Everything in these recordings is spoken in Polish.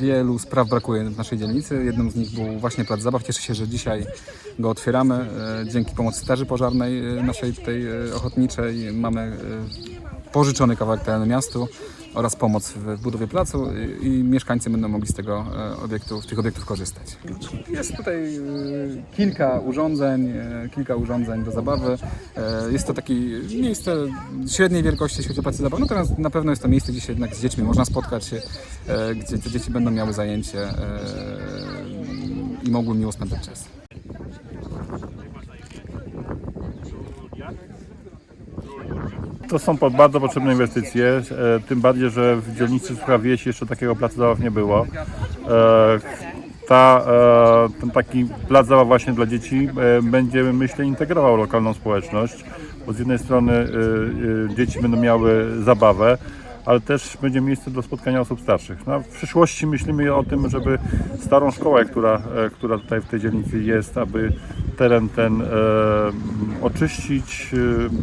Wielu spraw brakuje w naszej dzielnicy. Jedną z nich był właśnie plac zabaw. Cieszę się, że dzisiaj go otwieramy. E, Dzięki pomocy Straży Pożarnej e, naszej tej e, ochotniczej mamy pożyczony kawałek terenu miastu oraz pomoc w budowie placu i, i mieszkańcy będą mogli z tego e, obiektu, z tych obiektów korzystać. Jest tutaj e, kilka urządzeń, e, kilka urządzeń do zabawy. Jest to takie miejsce średniej wielkości, jeśli chodzi o place zabawy, natomiast na pewno jest to miejsce, gdzie się jednak z dziećmi można spotkać się, gdzie te dzieci będą miały zajęcie i mogły miło spędzać czas. To są bardzo potrzebne inwestycje, e, tym bardziej, że w dzielnicy Sucha jeszcze takiego placu zabaw nie było. E, Ta, e, ten taki plac zabaw właśnie dla dzieci będzie, myślę, integrował lokalną społeczność, bo z jednej strony dzieci będą miały zabawę, ale też będzie miejsce do spotkania osób starszych. No, w przyszłości myślimy o tym, żeby starą szkołę, która, która tutaj w tej dzielnicy jest, aby teren ten e, oczyścić,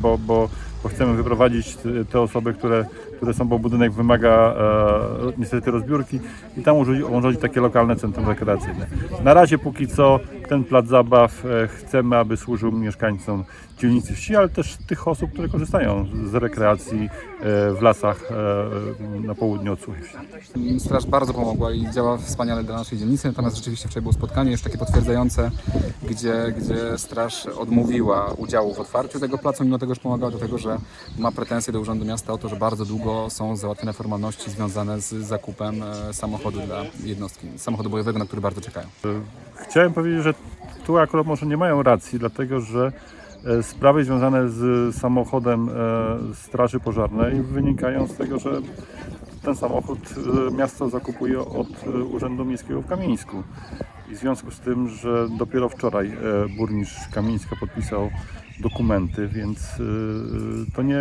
bo, bo, bo chcemy wyprowadzić te- osoby, które, które są, bo budynek wymaga e, niestety rozbiórki i tam urządzić, takie lokalne centrum rekreacyjne. Na razie póki co ten plac zabaw e, chcemy, aby służył mieszkańcom dzielnicy wsi, ale też tych osób, które korzystają z rekreacji e, w lasach e, na południu od Suchy Wsi. Straż bardzo pomogła i działa wspaniale dla naszej dzielnicy, natomiast rzeczywiście wczoraj było spotkanie już takie potwierdzające, gdzie, gdzie straż odmówiła udziału w otwarciu tego placu, mimo tego, że pomagała do tego, że ma pretensje do Urzędu Miasta o to, że bardzo długo są załatwione formalności związane z zakupem e, samochodu dla jednostki, samochodu bojowego, na który bardzo czekają. Chciałem powiedzieć, że tu akurat może nie mają racji, dlatego że e, sprawy związane z samochodem e, Straży Pożarnej wynikają z tego, że ten samochód e, miasto zakupuje od e, Urzędu Miejskiego w Kamieńsku. I w związku z tym, że dopiero wczoraj e, burmistrz Kamieńska podpisał dokumenty, więc e, to nie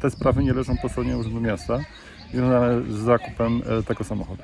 te sprawy nie leżą po stronie Urzędu Miasta związane z zakupem e, tego samochodu.